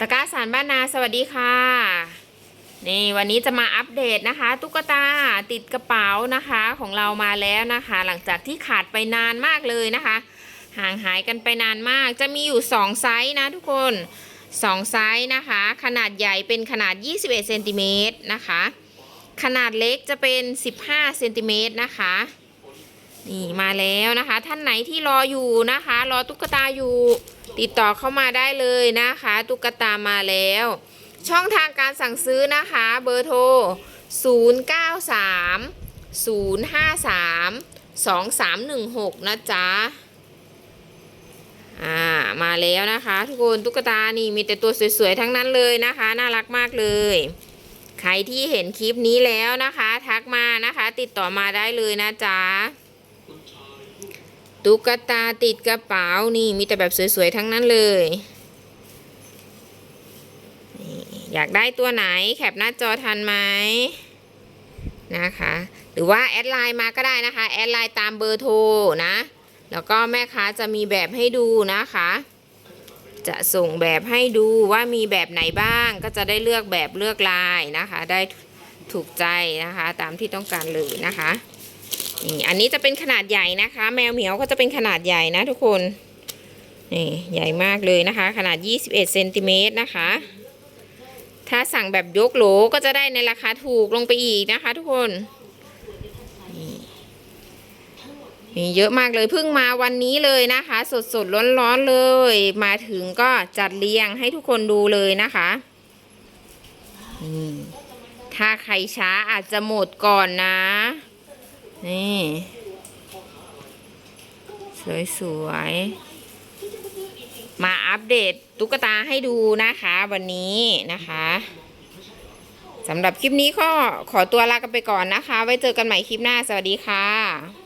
ตะก้าสารบ้านนาสวัสดีค่ะ นี่วันนี้จะมาอัปเดตนะคะ ตุ๊กตาติดกระเป๋านะคะของเรามาแล้วนะคะ หลังจากที่ขาดไปนานมากเลยนะคะ ห่างหายกันไปนานมาก จะมีอยู่ 2 ไซส์นะทุกคน2ไซส์นะคะ ขนาดใหญ่เป็นขนาด 21เซนติเมตรนะคะ ขนาดเล็กจะเป็น 15เซนติเมตรนะคะนี่มาแล้วนะคะ ท่านไหนที่รออยู่นะคะ รอตุ๊กตาอยู่ ติดต่อเข้ามาได้เลยนะคะ ตุ๊กตามาแล้ว ช่องทางการสั่งซื้อนะคะ เบอร์โทร 093 053 2316 นะจ๊ะอ่ามาแล้วนะคะ ทุกคนตุ๊กตานี่มีแต่ตัวสวยๆ ทั้งนั้นเลยนะคะ น่ารักมากเลย ใครที่เห็นคลิปนี้แล้วนะคะ ทักมานะคะ ติดต่อมาได้เลยนะจ๊ะ ตุ๊กตาติดกระเป๋านี่มีแต่แบบสวยๆทั้งนั้นเลย อยากได้ตัวไหนแคปหน้าจอทันไหมนะคะ หรือว่าแอดไลน์มาก็ได้นะคะ แอดไลน์ตามเบอร์โทรนะ แล้วก็แม่ค้าจะมีแบบให้ดูนะคะ จะส่งแบบให้ดูว่ามีแบบไหนบ้าง ก็จะได้เลือกแบบเลือกลายนะคะ ได้ถูกใจนะคะ ตามที่ต้องการเลยนะคะ นี่อันนี้จะเป็นขนาดใหญ่นะคะ แมวเหมียวก็จะเป็นขนาดใหญ่นะทุกคนนี่ใหญ่มากเลยนะคะ ขนาด 21เซนติเมตรนะคะ ถ้าสั่งแบบยกโหลก็จะได้ในราคาถูกลงไปอีกนะคะ ทุกคนนี่เยอะมากเลยเพิ่งมาวันนี้เลยนะคะ สดสดร้อนร้อนเลย มาถึงก็จัดเรียงให้ทุกคนดูเลยนะคะนี่ถ้าใครช้าอาจจะหมดก่อนนะ นี่ สวยๆ มาอัปเดตตุ๊กตาให้ดูนะคะวันนี้นะคะสำหรับคลิปนี้ก็ขอตัวลากันไปก่อนนะคะ ไว้เจอกันใหม่คลิปหน้า สวัสดีค่ะ